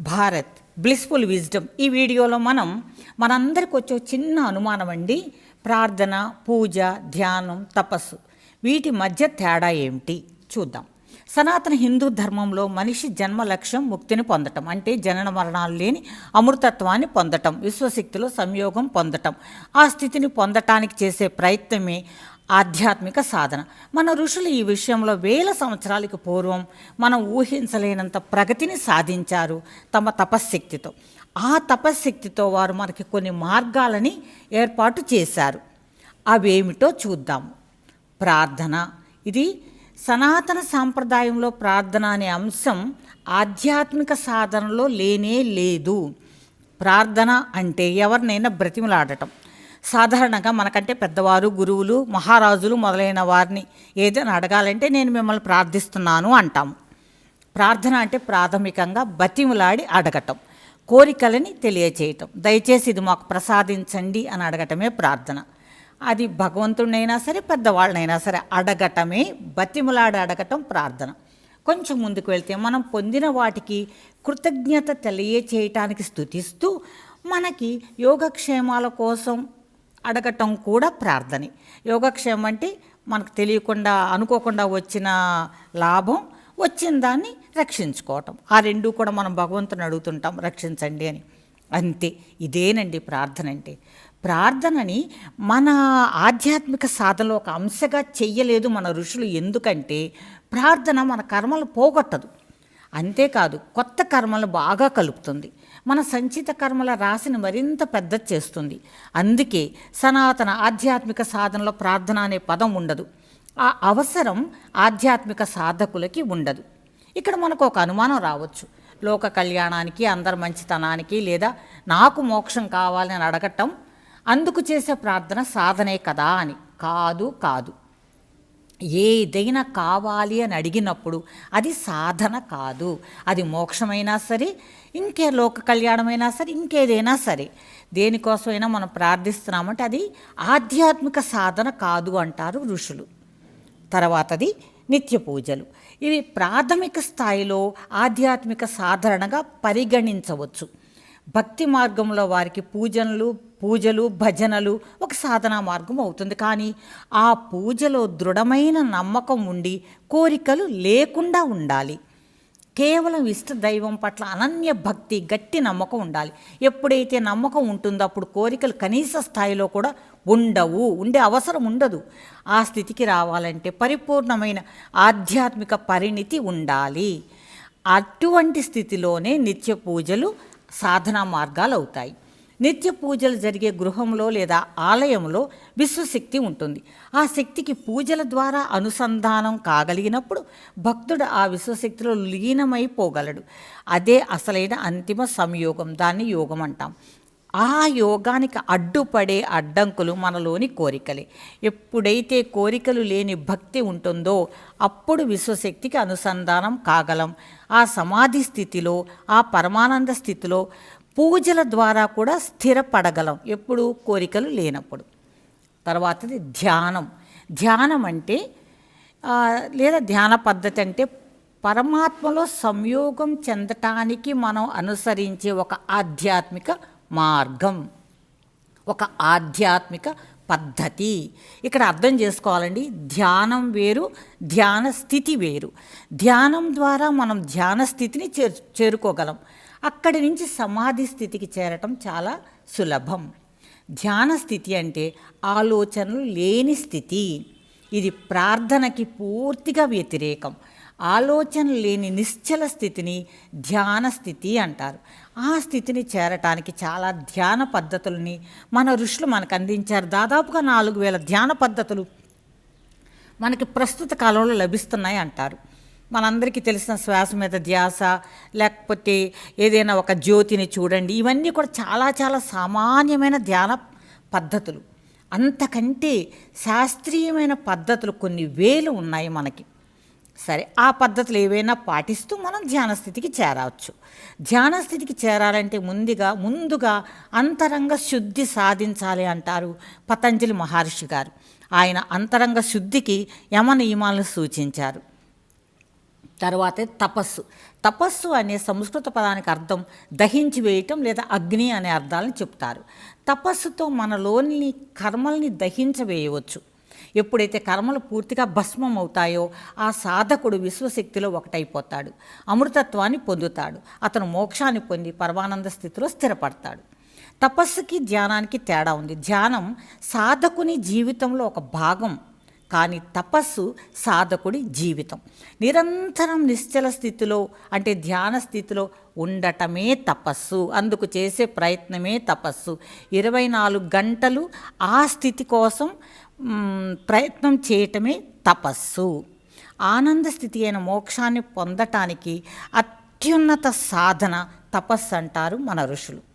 Bharat blissful wisdom ఈ వీడియోలో మనం మనందరికి వచ్చే చిన్న అనుమానం అండి. ప్రార్థన పూజ ధ్యానం తపస్సు. వీటి మధ్య తేడా ఏమిటి? చూద్దాం. సనాతన హిందూ ధర్మంలో మనిషి జన్మ లక్ష్యం ముక్తిని పొందటం. అంటే జనన మరణాలు లేని అమృతత్వాన్ని పొందటం. విశ్వశక్తిలో సంయోగం పొందటం. ఆ స్థితిని పొందటానికి చేసే ప్రయత్నమే ఆధ్యాత్మిక సాధన. మన ఋషులు ఈ విషయంలో వేల సంవత్సరాలకు పూర్వం మనం ఊహించలేనంత ప్రగతిని సాధించారు తమ తపశ్శక్తితో. ఆ తపశ్శక్తితో వారు మనకి కొన్ని మార్గాలని ఏర్పాటు చేశారు. అవేమిటో చూద్దాం. ప్రార్థన. ఇది సనాతన సాంప్రదాయంలో ప్రార్థన అనే అంశం ఆధ్యాత్మిక సాధనలో లేనే లేదు. ప్రార్థన అంటే ఎవరినైనా బ్రతిమలాడటం. సాధారణంగా మనకంటే పెద్దవారు గురువులు మహారాజులు మొదలైన వారిని ఏదైనా అడగాలంటే నేను మిమ్మల్ని ప్రార్థిస్తున్నాను అంటాము ప్రార్థన అంటే ప్రాథమికంగా బతిములాడి అడగటం కోరికలని తెలియచేయటం. దయచేసి ఇది మాకు ప్రసాదించండి అని అడగటమే ప్రార్థన. అది భగవంతుడినైనా సరే పెద్దవాళ్ళనైనా సరే అడగటమే బతిములాడి అడగటం ప్రార్థన. కొంచెం ముందుకు వెళ్తే మనం పొందిన వాటికి కృతజ్ఞత తెలియచేయటానికి స్థుతిస్తూ మనకి యోగక్షేమాల కోసం అడగటం కూడా ప్రార్థనే. యోగక్షేమం అంటే మనకు తెలియకుండా అనుకోకుండా వచ్చిన లాభం వచ్చిన దాన్ని రక్షించుకోవటం. ఆ రెండు కూడా మనం భగవంతుని అడుగుతుంటాం రక్షించండి అని. అంతే ఇదేనండి ప్రార్థన అంటే. ప్రార్థనని మన ఆధ్యాత్మిక సాధనలో ఒక అంశగా చెయ్యలేదు మన ఋషులు. ఎందుకంటే ప్రార్థన మన కర్మలు పోగొట్టదు. అంతేకాదు కొత్త కర్మలు బాగా కలుపుతుంది. మన సంచిత కర్మల రాశిని మరింత పెద్ద చేస్తుంది. అందుకే సనాతన ఆధ్యాత్మిక సాధనలో ప్రార్థన అనే పదం ఉండదు. ఆ అవసరం ఆధ్యాత్మిక సాధకులకి ఉండదు. ఇక్కడ మనకు ఒక అనుమానం రావచ్చు. లోక కళ్యాణానికి అందరి మంచితనానికి లేదా నాకు మోక్షం కావాలని అడగటం అందుకు చేసే ప్రార్థన సాధనే కదా అని. కాదు కాదు. ఏదైనా కావాలి అని అడిగినప్పుడు అది సాధన కాదు. అది మోక్షమైనా సరే ఇంకే లోక కళ్యాణమైనా సరే ఇంకేదైనా సరే. దేనికోసమైనా మనం ప్రార్థిస్తున్నామంటే అది ఆధ్యాత్మిక సాధన కాదు అంటారు ఋషులు. తర్వాతది నిత్య పూజలు. ఇవి ప్రాథమిక స్థాయిలో ఆధ్యాత్మిక సాధారణగా పరిగణించవచ్చు. భక్తి మార్గంలో వారికి పూజనలు పూజలు భజనలు ఒక సాధనా మార్గం అవుతుంది. కానీ ఆ పూజలో దృఢమైన నమ్మకం ఉండి కోరికలు లేకుండా ఉండాలి. కేవలం ఇష్ట దైవం పట్ల అనన్య భక్తి గట్టి నమ్మకం ఉండాలి. ఎప్పుడైతే నమ్మకం ఉంటుందో అప్పుడు కోరికలు కనీస స్థాయిలో కూడా ఉండవు ఉండే అవసరం ఉండదు. ఆ స్థితికి రావాలంటే పరిపూర్ణమైన ఆధ్యాత్మిక పరిణితి ఉండాలి. అటువంటి స్థితిలోనే నిత్య పూజలు సాధనా మార్గాలు అవుతాయి నిత్య పూజలు జరిగే గృహంలో లేదా ఆలయంలో విశ్వశక్తి ఉంటుంది. ఆ శక్తికి పూజల ద్వారా అనుసంధానం కాగలిగినప్పుడు భక్తుడు ఆ విశ్వశక్తిలో లీనమైపోగలడు. అదే అసలైన అంతిమ సంయోగం దాన్ని యోగం అంటాం. ఆ యోగానికి అడ్డుపడే అడ్డంకులు మనలోని కోరికలే. ఎప్పుడైతే కోరికలు లేని భక్తి ఉంటుందో అప్పుడు విశ్వశక్తికి అనుసంధానం కాగలం. ఆ సమాధి స్థితిలో ఆ పరమానంద స్థితిలో పూజల ద్వారా కూడా స్థిరపడగలం ఎప్పుడు కోరికలు లేనప్పుడు. తర్వాతది ధ్యానం. ధ్యానం అంటే లేదా ధ్యాన పద్ధతి అంటే పరమాత్మలో సంయోగం చెందటానికి మనం అనుసరించే ఒక ఆధ్యాత్మిక మార్గం. ఒక ఆధ్యాత్మిక పద్ధతి. ఇక్కడ అర్థం చేసుకోవాలండి. ధ్యానం వేరు ధ్యాన స్థితి వేరు. ధ్యానం ద్వారా మనం ధ్యాన స్థితిని చేరు చేరుకోగలం. అక్కడి నుంచి సమాధి స్థితికి చేరటం చాలా సులభం. ధ్యాన స్థితి అంటే ఆలోచనలు లేని స్థితి. ఇది ప్రార్థనకి పూర్తిగా వ్యతిరేకం. ఆలోచన లేని నిశ్చల స్థితిని ధ్యాన స్థితి అంటారు. ఆ స్థితిని చేరటానికి చాలా ధ్యాన పద్ధతుల్ని మన ఋషులు మనకు అందించారు. దాదాపుగా నాలుగు వేల ధ్యాన పద్ధతులు మనకి ప్రస్తుత కాలంలో లభిస్తున్నాయి అంటారు. మనందరికీ తెలిసిన శ్వాస మీద ధ్యాస లేకపోతే ఏదైనా ఒక జ్యోతిని చూడండి. ఇవన్నీ కూడా చాలా చాలా సామాన్యమైన ధ్యాన పద్ధతులు. అంతకంటే శాస్త్రీయమైన పద్ధతులు కొన్ని వేలు ఉన్నాయి మనకి. సరే ఆ పద్ధతులు ఏవైనా పాటిస్తూ మనం ధ్యానస్థితికి చేరవచ్చు. ధ్యానస్థితికి చేరాలంటే ముందుగా ముందుగా అంతరంగ శుద్ధి సాధించాలి అంటారు పతంజలి మహర్షి గారు. ఆయన అంతరంగ శుద్ధికి యమ నియమాలను సూచించారు. తర్వాతే తపస్సు. తపస్సు అనే సంస్కృత పదానికి అర్థం దహించి వేయటం లేదా అగ్ని అనే అర్థాలను చెప్తారు. తపస్సుతో మనలోని కర్మల్ని దహించవేయవచ్చు. ఎప్పుడైతే కర్మలు పూర్తిగా భస్మం అవుతాయో ఆ సాధకుడు విశ్వశక్తిలో ఒకటైపోతాడు. అమృతత్వాన్ని పొందుతాడు. అతను మోక్షాన్ని పొంది పరమానంద స్థితిలో స్థిరపడతాడు. తపస్సుకి ధ్యానానికి తేడా ఉంది. ధ్యానం సాధకుని జీవితంలో ఒక భాగం. కానీ తపస్సు సాధకుడి జీవితం. నిరంతరం నిశ్చల స్థితిలో అంటే ధ్యాన స్థితిలో ఉండటమే తపస్సు. అందుకు చేసే ప్రయత్నమే తపస్సు. ఇరవై నాలుగు గంటలు ఆ స్థితి కోసం ప్రయత్నం చేయటమే తపస్సు. ఆనంద స్థితి అయిన మోక్షాన్ని పొందటానికి అత్యున్నత సాధన తపస్సు అంటారు మన ఋషులు.